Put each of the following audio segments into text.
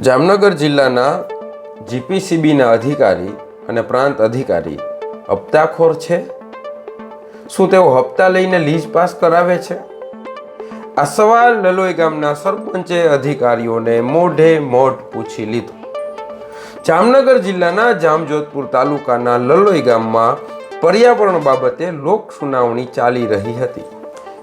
જામનગર જિલ્લાના જીપીસીબીના અધિકારી અને પ્રાંત અધિકારી હપ્તાખોર છે? શું તેઓ હપ્તા લઈને લીઝ પાસ કરાવે છે? આ સવાલ લલોઈ ગામના સરપંચે અધિકારીઓને મોઢે મોઢ પૂછી લીધો. જામનગર જિલ્લાના જામજોધપુર તાલુકાના લલોઈ ગામમાં પર્યાવરણ બાબતે લોક સુનાવણી ચાલી રહી હતી.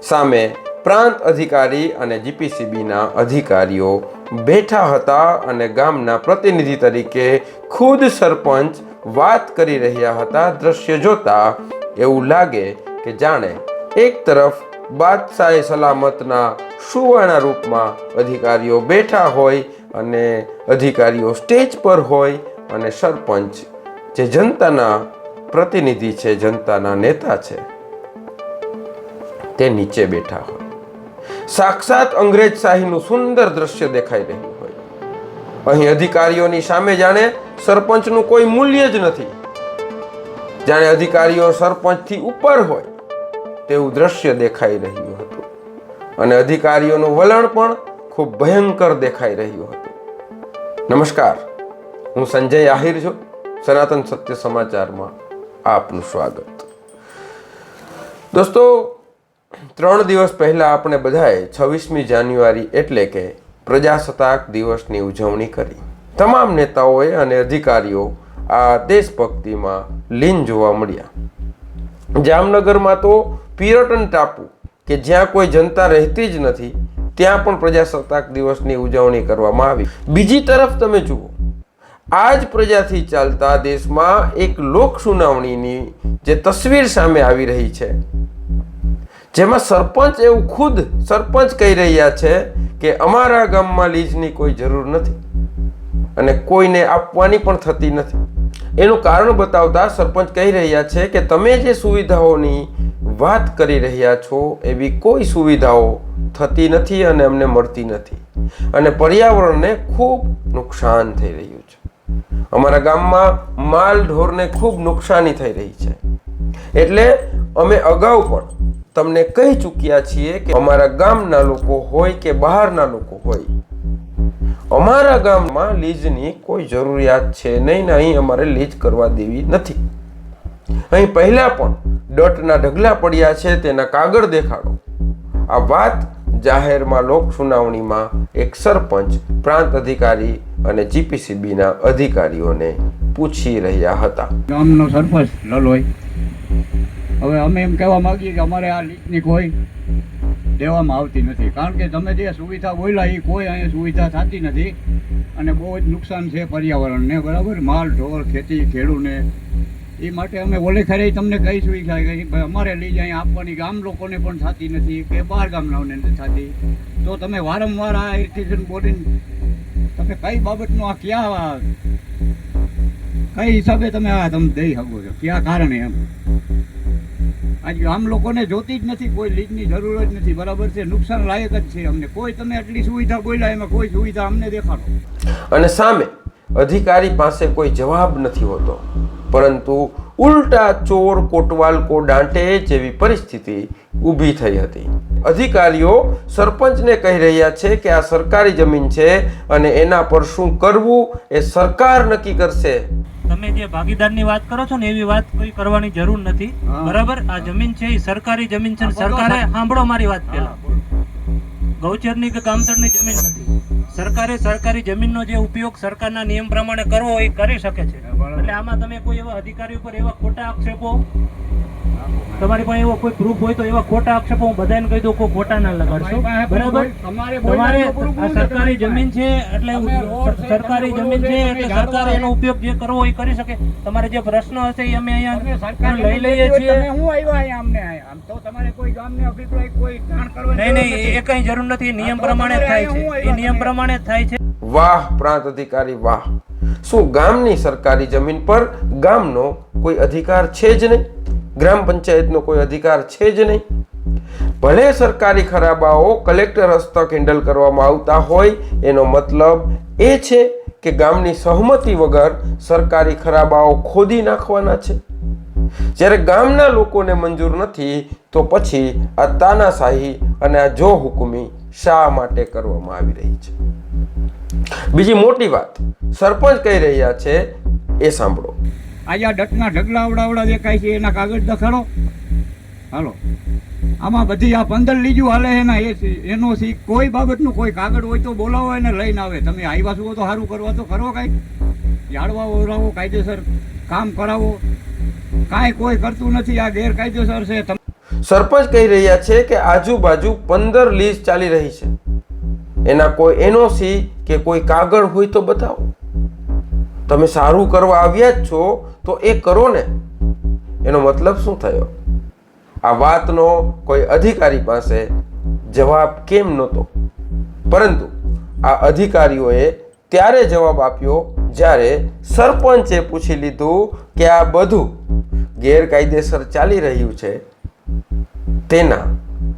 સામે પ્રાંત અધિકારી અને જીપીસીબીના અધિકારીઓ બેઠા હતા અને ગામના પ્રતિનિધિ તરીકે ખુદ સરપંચ વાત કરી રહ્યા હતા દ્રશ્ય જોતા એવું લાગે કે જાણે એક તરફ બાદશાહે સલામતના સુવર્ણ રૂપમાં અધિકારીઓ બેઠા હોય અને અધિકારીઓ સ્ટેજ પર હોય અને સરપંચ જે જનતાના પ્રતિનિધિ છે, જનતાના નેતા છે, તે નીચે બેઠા હોય. સાક્ષાત અંગ્રેજ શાહીનું સુંદર દ્રશ્ય દેખાઈ રહ્યું હોય. અહીં અધિકારીઓની સામે જાણે સરપંચનું કોઈ મૂલ્ય જ નથી. જાણે અધિકારીઓ સરપંચથી ઉપર હોય તેવું દ્રશ્ય દેખાઈ રહ્યું હતું. અને અધિકારીઓનું વલણ પણ ખૂબ ભયંકર દેખાઈ રહ્યું હતું. નમસ્કાર, હું સંજય આહિર છું. સનાતન સત્ય સમાચારમાં આપનું સ્વાગત. દોસ્તો ત્રણ દિવસ પહેલાં આપણે બધાએ છવ્વીસમી જાન્યુઆરી એટલે કે પ્રજાસત્તાક દિવસની ઉજવણી કરી. તમામ નેતાઓએ અને અધિકારીઓ આ દેશભક્તિમાં લીન જોવા મળ્યા. જામનગરમાં તો પિરટન ટાપુ, કે જ્યાં કોઈ જનતા રહેતી જ નથી, ત્યાં પણ પ્રજાસત્તાક દિવસની ઉજવણી કરવામાં આવી. બીજી તરફ તમે જુઓ આ જ પ્રજાથી ચાલતા દેશમાં એક લોક સુનાવણીની જે તસવીર સામે આવી રહી છે જેમાં સરપંચ એવું ખુદ સરપંચ કહી રહ્યા છે કે અમારા ગામમાં લીઝની કોઈ જરૂર નથી અને કોઈને આપવાની પણ થતી નથી. એનું કારણ બતાવતા સરપંચ કહી રહ્યા છે કે તમે જે સુવિધાઓની વાત કરી રહ્યા છો એવી કોઈ સુવિધાઓ થતી નથી અને અમને મળતી નથી. અને પર્યાવરણને ખૂબ નુકસાન થઈ રહ્યું છે. અમારા ગામમાં માલ ઢોરને ખૂબ નુકસાની થઈ રહી છે. એટલે અમે અગાઉ પણ તમને કહી ચૂક્યા છીએ કે અમારા ગામના લોકો હોય કે બહારના લોકો હોય, અમારા ગામમાં લીઝની કોઈ જરૂરિયાત છે નહીં ને અહીં અમારે લીઝ કરવા દેવી નથી. અહીં પહેલા પણ ડટના ઢગલા પડ્યા છે, તેના કાગળ દેખાડો. આ વાત જાહેરમાં લોક સુનાવણીમાં એક સરપંચ, પ્રાંત અધિકારી અને જીપીસીબીના અધિકારીઓને પૂછી રહ્યા હતા. ગામનો સરપંચ લલોય. હવે અમે એમ કહેવા માંગીએ કે અમારે આ લીકની કોઈ દેવામાં આવતી નથી. કારણ કે તમે જે સુવિધા બોલ્યા એ કોઈ અહીંયા સુવિધા થતી નથી. અને બહુ જ નુકસાન છે પર્યાવરણને, બરાબર? માલ, ઢોર, ખેતી, ખેડૂને. એ માટે અમે ઓલે ખરે તમને કહીશું કે ભાઈ, અમારે લીજ અહીંયા આપવાની ગામ લોકોને પણ થતી નથી કે બહાર ગામનાઓને નથી થતી. તો તમે વારંવાર આ ઇરિટેશન બોડીને તમે કઈ બાબતનું આ ક્યાં, કઈ હિસાબે તમે આ તમે દઈ શકો છો? ક્યાં કારણે એમ? આમ લોકોને જોતી જ નથી, કોઈ લીજની જરૂર જ નથી. બરાબર છે? નુકસાન લાયક જ છે અમને. કોઈ તમે આટલી સુવિધા બોલ્યા, એમાં કોઈ સુવિધા અમને દેખાડો. અને સામે અધિકારી પાસે કોઈ જવાબ નથી હોતો. પરંતુ ઉલટા ચોર કોટવાલ કો દાંટે જેવી પરિસ્થિતિ ઊભી થઈ હતી. અધિકારીઓ સરપંચને કહી રહ્યા છે કે આ સરકારી જમીન છે અને એના પર શું કરવું એ સરકાર નક્કી કરશે. તમે જે ભાગીદારની વાત કરો છો ને એવી વાત કોઈ કરવાની જરૂર નથી. બરાબર? આ જમીન છે એ સરકારી જમીન છે. સરકારે સાંભળો મારી વાત પહેલા. ગૌચરની કે કામતરની જમીન નથી. સરકારે સરકારી જમીનનો જે ઉપયોગ સરકારના નિયમ પ્રમાણે કરવો એ કરી શકે છે. એટલે આમાં તમે કોઈ એવા અધિકારી ઉપર એવા ખોટા આક્ષેપો તમારી પાસે એવો કોઈ પ્રૂફ હોય તો એવા ખોટા આક્ષેપો હું બધાને કહી દઉં કોઈ ખોટા ના લગાડશો. બરાબર? તમારે આ સરકારી જમીન છે એટલે સરકારી જમીન છે એટલે સરકાર એનો ઉપયોગ જે કરવો એ કરી શકે. તમારે જે પ્રશ્ન હશે એ અમે અહીંયા સરકારી લઈ લઈએ છીએ. હું આવ્યો અહીંયા અમને આમ તો તમારે કોઈ ગામને અભિપ્રાય કોઈ જાણ કરવા નહીં નહીં. એ કઈ જરૂર નથી. નિયમ પ્રમાણે થાય છે. એ નિયમ પ્રમાણે જ થાય છે. વાહ પ્રાંત અધિકારી વાહ. શું ગામની સરકારી જમીન પર ગામનો કોઈ અધિકાર છે જ નહીં? ગ્રામ પંચાયતનો કોઈ અધિકાર છે જ નહીં. ભલે સરકારી ખરાબાઓ કલેક્ટર હસ્તક હેન્ડલ કરવામાં આવતા હોય, એનો મતલબ એ છે કે ગામની સહમતિ વગર સરકારી ખરાબાઓ ખોદી નાખવાના છે. જ્યારે ગામના લોકોને મંજૂર નથી, તો પછી આ તાનાશાહી અને આ જો હુકુમી શા માટે કરવામાં આવી રહી છે? બીજી મોટી વાત, સરપંચ કહી રહ્યા છે, એ સાંભળો. આજે આ ડટના ઢગલા આવડાવડા દેખાય છે, એના કાગળ દખાડો. હાલો. આમાં બધી આ પંદર લીજું હાલે એના એ એનો સી કોઈ બાબતનું કોઈ કાગળ હોય તો બોલાવો એને લઈને આવે. તમે આવ્યા છો તો સારું કરવા તો કરો કાંઈક ઝાડવા ઓરાવો, કાયદેસર કામ કરાવો. કાંઈ કોઈ કરતું નથી, આ ગેરકાયદેસર છે. તમે સરપંચ કહી રહ્યા છે કે આજુબાજુ પંદર લીઝ ચાલી રહી છે. એના કોઈ એનઓસી કે કોઈ કાગળ હોય તો બતાવો. તમે સારું કરવા આવ્યા જ છો, તો એ કરો ને. એનો મતલબ શું થયો? આ વાતનો કોઈ અધિકારી પાસે જવાબ કેમ નહોતો? પરંતુ આ અધિકારીઓએ ત્યારે જવાબ આપ્યો જ્યારે સરપંચે પૂછી લીધું કે આ બધું ગેરકાયદેસર ચાલી રહ્યું છે. તેના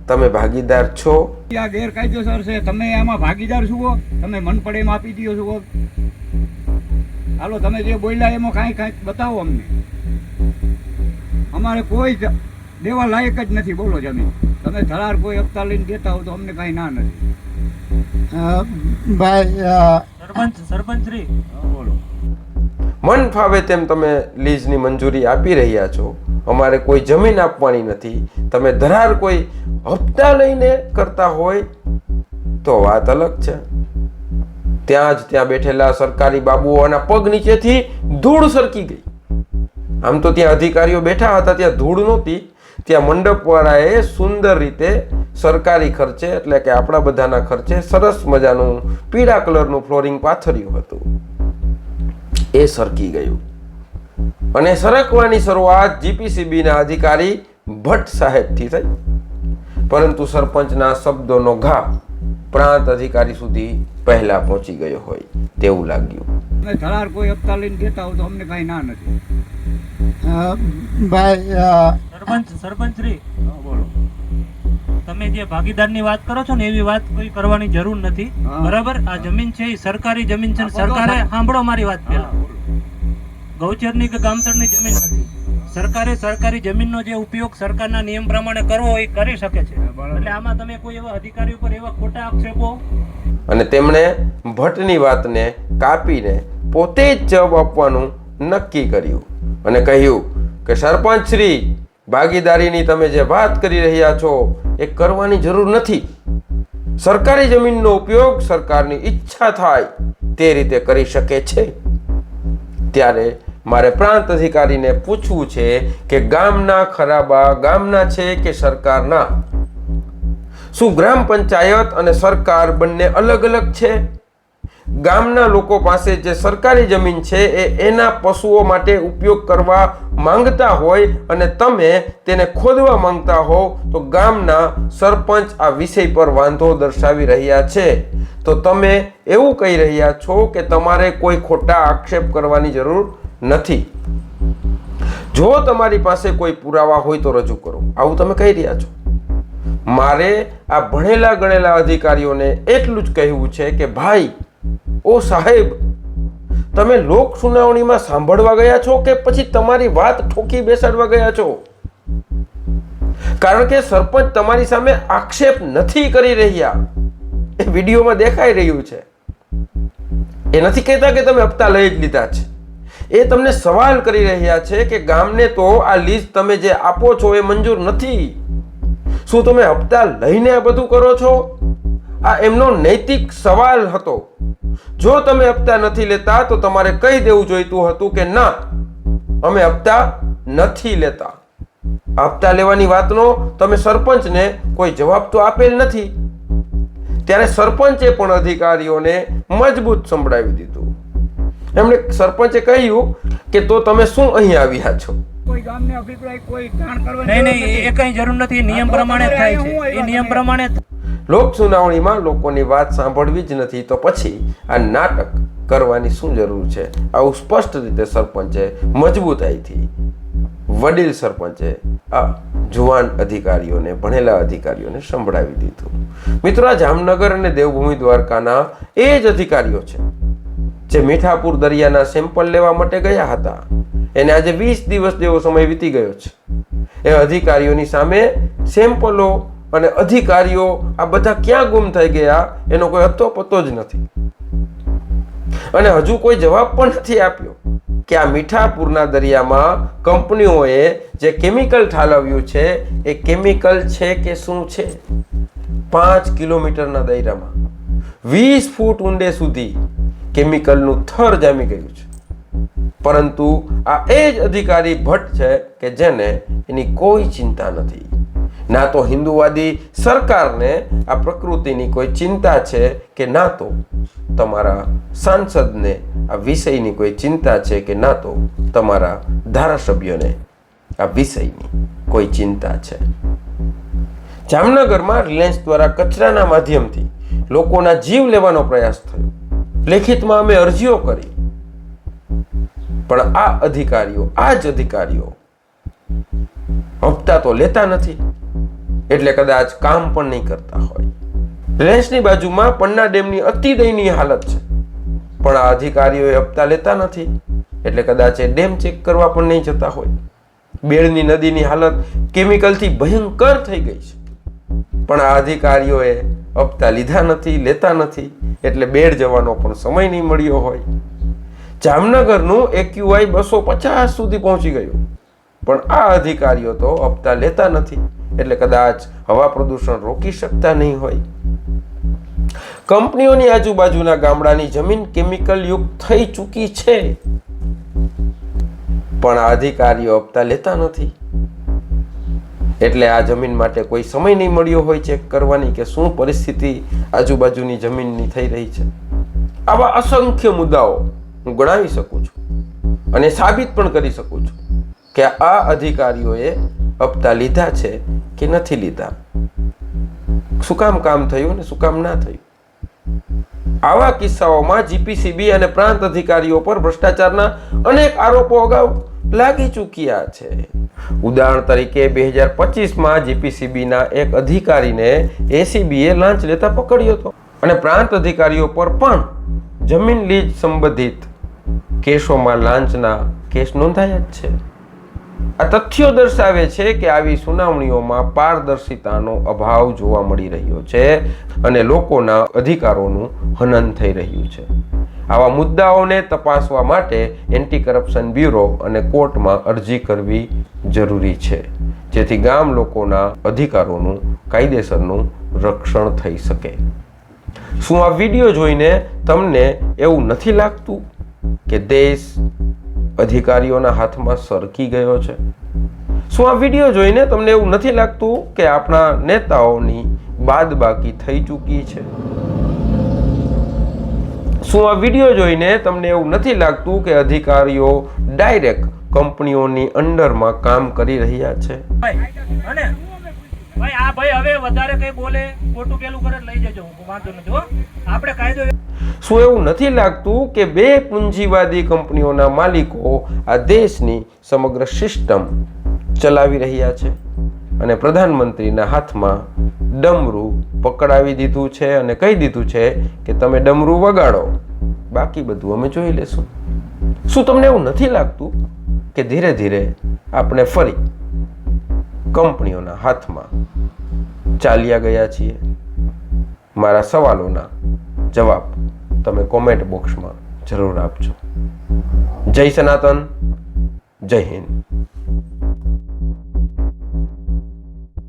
તમે ભાગીદાર છો? આ ગેરકાયદેસર છે. તમે આમાં ભાગીદાર છો? તમે મન પડે એમ આપી દો છો? હાલો તમે જે બોલ્યા એમાં કાંઈ કાંઈક બતાવો અમને. અમારે કોઈ જ દેવા લાયક જ નથી બોલો જમીન. તમે ધરાર કોઈ હપ્તા લઈને દેતા હો તો અમને કાંઈ ના નથી. ભાઈ સરપંચ સરપંચ શ્રી બોલો. મન ફાવે તેમ તમે લીઝની મંજૂરી આપી રહ્યા છો. અમારે કોઈ જમીન આપવાની નથી. તમે ધરાર કોઈ હપ્તા લઈને કરતા હોય તો વાત અલગ છે. ત્યાં જ ત્યાં બેઠેલા સરકારી બાબુઓના પગ નીચેથી ધૂળ સરકી ગઈ. આમ તો ત્યાં અધિકારીઓ બેઠા હતા, ત્યાં ધૂળ નહોતી. ત્યાં મંડપવાળાએ સુંદર રીતે સરકારી ખર્ચે, એટલે કે આપણા બધાના ખર્ચે સરસ મજાનું પીળા કલરનું ફ્લોરિંગ પાથર્યું હતું. એ સરકી ગયું. અને સરકવાની શરૂઆત જીપીસીબીના અધિકારી ભટ્ટ સાહેબથી થઈ. પરંતુ સરપંચના શબ્દોનો ઘા પ્રાંત અધિકારી સુધી પહેલા પહોંચી ગયો હોય તેવું લાગ્યું. તમે ધરાર કોઈ હપ્તા લઈને દેતા હોય તો અમને કાંઈ ના નથી. ભાઈ સરપંચ સરપંચ શ્રી બોલો. તમે જે ભાગીદારની વાત કરો છો ને એવી વાત કોઈ કરવાની જરૂર નથી. બરાબર? આ જમીન છે એ સરકારી જમીન છે સરકારે સાંભળો મારી વાત પહેલા. ગૌચરની કે ગામતરની જમીન નથી. સરકારે સરકારી જમીનનો જે ઉપયોગ સરકારના નિયમ પ્રમાણે કરવો એ કરી શકે છે. એટલે આમાં તમે કોઈ એવા અધિકારી ઉપર એવા ખોટા આક્ષેપો? અને તેમણે ભટ્ટની વાતને કાપીને પોતે જ જવાબ આપવાનું નક્કી કર્યું અને કહ્યું કે સરપંચ શ્રી ભાગીદારીની તમે જે વાત કરી રહ્યા છો એ કરવાની જરૂર નથી. સરકારી જમીનનો ઉપયોગ સરકારની ઈચ્છા થાય તે રીતે કરી શકે છે. ત્યારે મારે પ્રાંત અધિકારીને પૂછવું છે કે ગામના ખરાબા ગામના છે કે સરકારના? શું ગ્રામ પંચાયત અને સરકાર બંને અલગ અલગ છે? ગામના લોકો પાસે જે સરકારી જમીન છે એ એના પશુઓ માટે ઉપયોગ કરવા માંગતા હોય અને તમે તેને ખોદવા માંગતા હો, તો ગામના સરપંચ આ વિષય પર વાંધો દર્શાવી રહ્યા છે. તો તમે એવું કહી રહ્યા છો કે તમારે કોઈ ખોટા આક્ષેપ કરવાની જરૂર નથી. જો તમારી પાસે કોઈ પુરાવા હોય તો રજૂ કરો. આવું તમે કહી રહ્યા છો. મારે આ ભણેલા ગણેલા અધિકારીઓને એટલું જ કહેવું છે કે ભાઈ, ઓ સાહેબ, તમે લોક સુનાવણીમાં સાંભળવા ગયા છો કે પછી તમારી વાત ઠોકી બેસાડવા ગયા છો? કારણ કે સરપંચ તમારી સામે આક્ષેપ નથી કરી રહ્યા. એ વિડીયોમાં દેખાઈ રહ્યું છે. એ નથી કહેતા કે તમે હપ્તા લઈ જ લીધા છે. એ તમને સવાલ કરી રહ્યા છે કે ગામને તો આ લીઝ તમે જે આપો છો એ મંજૂર નથી. શું તમે હપ્તા લઈને આ બધું કરો છો? આ એમનો નૈતિક સવાલ હતો. જો તમે હપ્તા નથી લેતા, તો તમારે કહી દેવું જોઈતું હતું કે ના? અમે હપ્તા નથી લેતા. હપ્તા લેવાની વાતનો તમે સરપંચને કોઈ જવાબ તો આપેલ નથી. ત્યારે સરપંચે પણ અધિકારીઓને મજબૂત સંભળાવી દીધું. એમણે સરપંચે કહ્યું કે તો તમે શું અહીં આવ્યા છો? કોઈ ગામને અભિપ્રાય કોઈ જાણ કરવાની નહીં નહીં એ કઈ જરૂર નથી. નિયમ પ્રમાણે થાય છે. એ નિયમ પ્રમાણે લોક સુનાવણીમાં લોકોની વાત સાંભળવી જ નથી. તો પછી આ નાટક કરવાની શું જરૂર છે? આવું સ્પષ્ટ રીતે સરપંચે મજબૂતાઈથી વડીલ સરપંચે આ જુવાન અધિકારીઓને ભણેલા અધિકારીઓને સંભળાવી દીધું. મિત્રો આ જામનગર અને દેવભૂમિ દ્વારકાના એ જ અધિકારીઓ છે. જે મીઠાપુર દરિયાના સેમ્પલ લેવા માટે ગયા હતા. એને આજે વીસ દિવસ જેવો સમય વીતી ગયો છે. એ અધિકારીઓની સામે સેમ્પલો અને અધિકારીઓ આ બધા ક્યાં ગુમ થઈ ગયા એનો કોઈ હતો પતો જ નથી. અને હજુ કોઈ જવાબ પણ નથી આપ્યો કે આ મીઠાપુરના દરિયામાં કંપનીઓએ જે કેમિકલ ઠાલવ્યું છે, એ કેમિકલ છે કે શું છે? પાંચ કિલોમીટરના દાયરામાં વીસ ફૂટ ઊંડે સુધી કેમિકલનું થર જામી ગયું છે. પરંતુ આ એ જ અધિકારી ભટ્ટ છે કે જેને એની કોઈ ચિંતા નથી. ના તો હિન્દુવાદી સરકારને આ પ્રકૃતિની કોઈ ચિંતા છે કે ના તો તમારા સાંસદને આ વિષયની કોઈ ચિંતા છે કે ના તો તમારા ધારાસભ્યોને આ વિષયની કોઈ ચિંતા છે. જામનગરમાં રિલાયન્સ દ્વારા કચરાના માધ્યમથી લોકોના જીવ લેવાનો પ્રયાસ થયો. લેખિતમાં અમે અરજીઓ કરી. પણ આ અધિકારીઓ, આ જ અધિકારીઓ હપ્તા તો લેતા નથી. એટલે કદાચ કામ પણ નહીં કરતા હોય. રેસની બાજુમાં પન્ના ડેમની અતિ દયનીય હાલત છે. પણ આ અધિકારીઓએ હપ્તા લેતા નથી. એટલે કદાચ એ ડેમ ચેક કરવા પણ નહીં જતા હોય. બેડની નદીની હાલત કેમિકલથી ભયંકર થઈ ગઈ છે. પણ આ અધિકારીઓએ હપ્તા લીધા નથી, લેતા નથી. એટલે બેડ જવાનો પણ સમય નહીં મળ્યો હોય. જામનગરનું એક્યુઆઈ બસો પચાસ સુધી પહોંચી ગયું. પણ આ અધિકારીઓ તો હપ્તા લેતા નથી, એટલે કદાચ હવા પ્રદૂષણ રોકી શકતા નહીં હોય. કંપનીઓની આજુબાજુના ગામડાની જમીન કેમિકલ યુક્ત થઈ ચૂકી છે. પણ આ અધિકારીઓ હપ્તા લેતા નથી. એટલે આ જમીન માટે કોઈ સમય નહીં મળ્યો હોય ચેક કરવાની કે શું પરિસ્થિતિ આજુબાજુની જમીનની થઈ રહી છે. આવા અસંખ્ય મુદ્દાઓ હું ગણાવી શકું છું અને સાબિત પણ કરી શકું છું કે આ અધિકારીઓએ હપ્તા લીધા છે કે નથી લીધા. શું કામ કામ થયું ને શું કામ ના થયું? આવા કિસ્સાઓમાં જીપીસીબી અને પ્રાંત અધિકારીઓ પર ભ્રષ્ટાચારના અનેક આરોપો અગાઉ લાગી ચૂક્યા છે. ઉદાહરણ તરીકે બે હજાર પચીસમાં જીપીસીબીના એક અધિકારીને એસીબીએ લાંચ લેતા પકડ્યો હતો. અને પ્રાંત અધિકારીઓ પર પણ જમીન લીજ સંબંધિત કેસોમાં લાંચના કેસ નોંધાયા જ છે. આ તથ્યો દર્શાવે છે કે આવી સુનાવણીઓમાં પારદર્શિતાનો અભાવ જોવા મળી રહ્યો છે અને લોકોના અધિકારોનું હનન થઈ રહ્યું છે. આવા મુદ્દાઓને તપાસવા માટે એન્ટી કરપ્શન બ્યુરો અને કોર્ટમાં અરજી કરવી જરૂરી છે, જેથી ગામ લોકોના અધિકારોનું, કાયદેસરનું રક્ષણ થઈ શકે. શું આ વીડિયો જોઈને તમને એવું નથી લાગતું કે દેશ અધિકારીઓના હાથમાં સરકી ગયો છે? શું આ વીડિયો જોઈને તમને એવું નથી લાગતું કે આપણા નેતાઓની બાદબાકી થઈ ચૂકી છે? શું આ વીડિયો જોઈને તમને એવું નથી લાગતું કે અધિકારીઓ ડાયરેક્ટ કંપનીઓની અંડરમાં કામ કરી રહ્યા છે? ભાઈ આ ભાઈ હવે વધારે કઈ બોલે ખોટું પેલું કરે લઈ જજો વાંધો નથી હો. આપણે કાયદો શું એવું નથી લાગતું કે બે પૂંજીવાદી કંપનીઓના માલિકો આ દેશની સમગ્ર સિસ્ટમ ચલાવી રહ્યા છે? અને પ્રધાનમંત્રીના હાથમાં ડમરું પકડાવી દીધું છે અને કહી દીધું છે કે તમે ડમરું વગાડો. બાકી બધું અમે જોઈ લેશું. શું તમને એવું નથી લાગતું કે ધીરે ધીરે આપણે ફરી કંપનીઓના હાથમાં ચાલ્યા ગયા છીએ? મારા સવાલોના જવાબ તમે કોમેન્ટ બોક્સમાં જરૂર આપજો. જય સનાતન, જય હિન્દ.